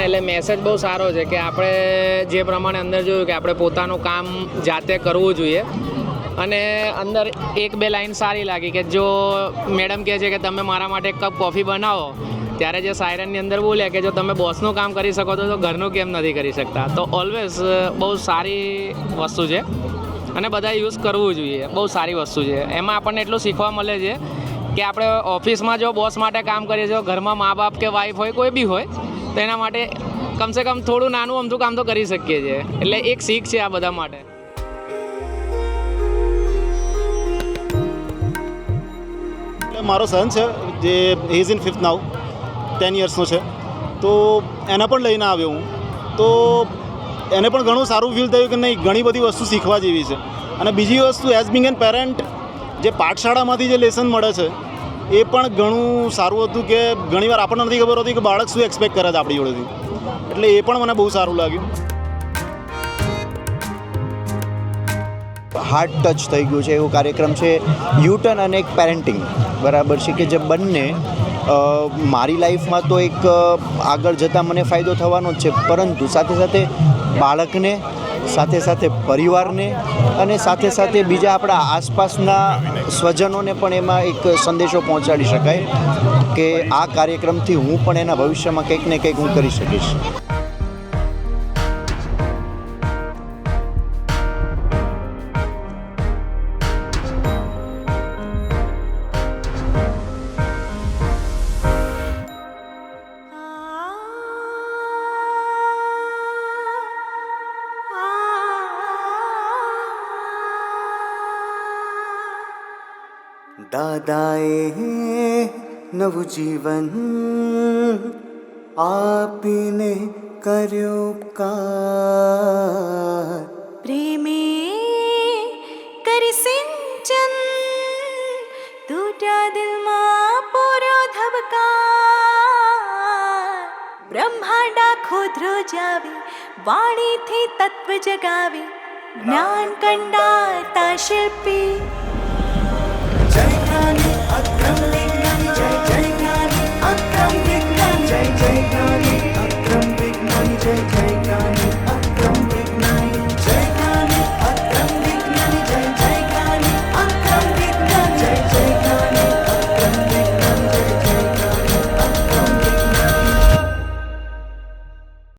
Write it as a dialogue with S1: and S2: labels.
S1: એટલે મેસેજ બહુ સારો છે કે આપણે જે પ્રમાણે અંદર જોયું કે આપણે પોતાનું કામ જાતે કરવું જોઈએ. અને અંદર એક બે લાઈન સારી લાગી કે જો મેડમ કહે છે કે તમે મારા માટે એક કપ કોફી બનાવો, ત્યારે જે સાયરનની અંદર બોલે કે જો તમે બોસનું કામ કરી શકો તો ઘરનું કેમ નથી કરી શકતા. તો ઓલવેઝ બહુ સારી વસ્તુ છે. અને બધા યુઝ કરવું જોઈએ. બહુ સારી વસ્તુ છે. એમાં આપણને એટલું શીખવા મળે છે કે આપણે ઓફિસમાં જો બોસ માટે કામ કરીએ છીએ, ઘરમાં મા બાપ કે વાઈફ હોય, કોઈ બી હોય તો એના માટે કમસે કમ થોડું નાનું અમથું કામ તો કરી શકીએ છીએ. એટલે એક શીખ છે આ બધા માટે.
S2: મારો સન છે જે is in fifth now ten યર્સનો છે. તો એને પણ લઈને આવ્યો હું. તો એને પણ ઘણું સારું ફીલ થયું કે નહીં, ઘણી બધી વસ્તુ શીખવા જેવી છે. અને બીજી વસ્તુ એઝ બિંગ એન પેરેન્ટ જે પાઠશાળામાંથી જે લેસન મળે છે એ પણ ઘણું સારું હતું કે ઘણીવાર આપણને નથી ખબર હોતી કે બાળક શું એક્સપેક્ટ કરે છે આપણી જોડેથી. એટલે એ પણ મને બહુ સારું લાગ્યું.
S3: હાર્ટ ટચ થઈ ગયું છે, એવો કાર્યક્રમ છે યુટર્ન અને એક પેરેન્ટિંગ બરાબર છે કે જે બંને મારી લાઈફમાં તો એક આગળ જતાં મને ફાયદો થવાનો જ છે. પરંતુ સાથે સાથે બાળકને સાથે સાથે પરિવારને અને સાથે સાથે બીજા આપણા આસપાસના સ્વજનોને પણ એમાં એક સંદેશો પહોંચાડી શકાય કે આ કાર્યક્રમથી હું પણ એના ભવિષ્યમાં કંઈક ને કંઈક હું કરી શકીશ.
S4: દાદાએ નવું જીવન આપીને કર્યો ઉપકાર
S5: પ્રેમે કરી સિંચન તૂટ્યા દિલમાં પૂર્યો ધબકાર બ્રહ્માંડ આખો ધ્રુજાવી વાણીથી તત્વ જગાવી જ્ઞાન કંડાતા શિલ્પી